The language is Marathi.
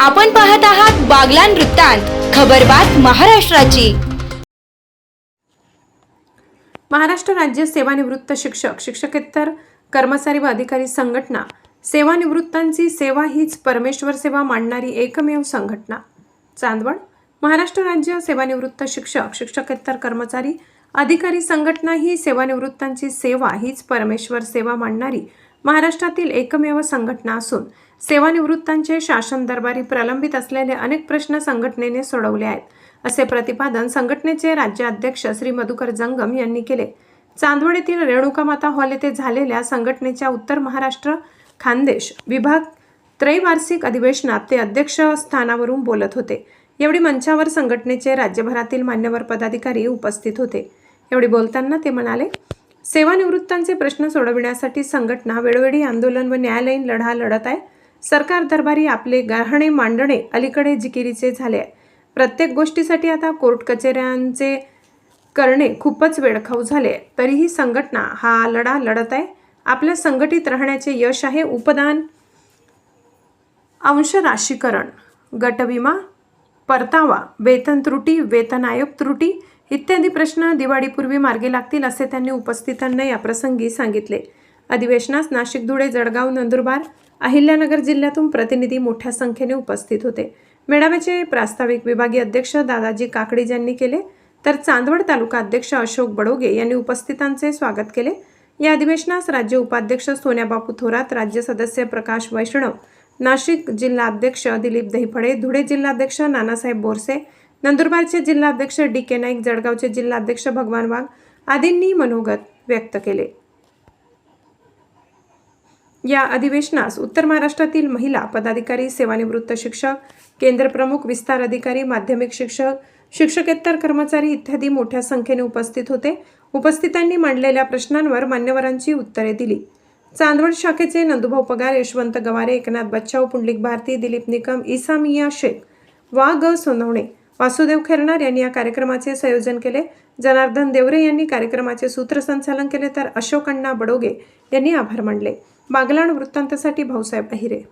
आपण पाहत आहात बागलान वृत्तांत खबरबात महाराष्ट्राची. महाराष्ट्र राज्य सेवानिवृत्त शिक्षक शिक्षकेतर कर्मचारी व अधिकारी संघटना. सेवानिवृत्तांची सेवा हीच परमेश्वर सेवा मांडणारी एकमेव संघटना. चांदवड महाराष्ट्र राज्य सेवानिवृत्त शिक्षक शिक्षकेतर कर्मचारी अधिकारी संघटना ही सेवानिवृत्तांची सेवा हीच परमेश्वर सेवा मांडणारी महाराष्ट्रातील एकमेव संघटना असून सेवानिवृत्तांचे शासन दरबारी प्रलंबित असलेले अनेक प्रश्न संघटनेने सोडवले आहेत असे प्रतिपादन संघटनेचे राज्याध्यक्ष श्री मधुकर जंगम यांनी केले. चांदवड येथील रेणुकामाता हॉल येथे झालेल्या संघटनेच्या उत्तर महाराष्ट्र खानदेश विभाग त्रैवार्षिक अधिवेशनात ते अध्यक्ष स्थानावरून बोलत होते. यावेळी मंचावर संघटनेचे राज्यभरातील मान्यवर पदाधिकारी उपस्थित होते. एवढी बोलताना ते म्हणाले सेवानिवृत्तांचे प्रश्न सोडविण्यासाठी संघटना वेळोवेळी आंदोलन व न्यायालयीन लढा लढत आहे. सरकार दरबारी आपले गहाणे मांडणे अलीकडे जिकिरीचे झाले आहे. प्रत्येक गोष्टीसाठी आता कोर्ट कचेऱ्यांचे करणे खूपच वेळखाऊ झाले आहे. तरीही संघटना हा लढा लढत आहे. आपल्या संघटित राहण्याचे यश आहे उपदान. अंशराशीकरण गटविमा परतावा वेतन त्रुटी वेतन आयोग त्रुटी इत्यादी प्रश्न दिवाळीपूर्वी मार्गी लागतील असे त्यांनी उपस्थितांना याप्रसंगी सांगितले. अधिवेशनास नाशिक धुळे जळगाव नंदुरबार अहिल्यानगर जिल्ह्यातून प्रतिनिधी मोठ्या संख्येने उपस्थित होते. मेळाव्याचे प्रास्ताविक विभागीय अध्यक्ष दादाजी काकडीज यांनी केले तर चांदवड तालुका अध्यक्ष अशोक बडोगे यांनी उपस्थितांचे स्वागत केले. या अधिवेशनास राज्य उपाध्यक्ष सोन्याबापू थोरात राज्य सदस्य प्रकाश वैष्णव नाशिक जिल्हाध्यक्ष दिलीप दहिफळे धुळे जिल्हाध्यक्ष नानासाहेब बोरसे नंदुरबारचे जिल्हाध्यक्ष डी के नाईक जळगावचे जिल्हाध्यक्ष भगवान वाघ आदींनी मनोगत व्यक्त केले. या अधिवेशनास उत्तर महाराष्ट्रातील महिला पदाधिकारी सेवानिवृत्त शिक्षक केंद्रप्रमुख विस्तार अधिकारी माध्यमिक शिक्षक शिक्षकेतर कर्मचारी इत्यादी मोठ्या संख्येने उपस्थित होते. उपस्थितांनी मांडलेल्या प्रश्नांवर मान्यवरांची उत्तरे दिली. चांदवड शाखेचे नंदुभाऊ पगार यशवंत गवारे एकनाथ बच्चाव पुंडलिक भारती दिलीप निकम इसा मिया शेख वा ग सोनवणे वासुदेव खेरणार यांनी या कार्यक्रमाचे संयोजन केले. जनार्दन देवरे यांनी कार्यक्रमाचे सूत्रसंचालन केले तर अशोक अण्णा बडोगे यांनी आभार मानले. बागलाण वृत्तांतासाठी भाऊसाहेब अहिरे.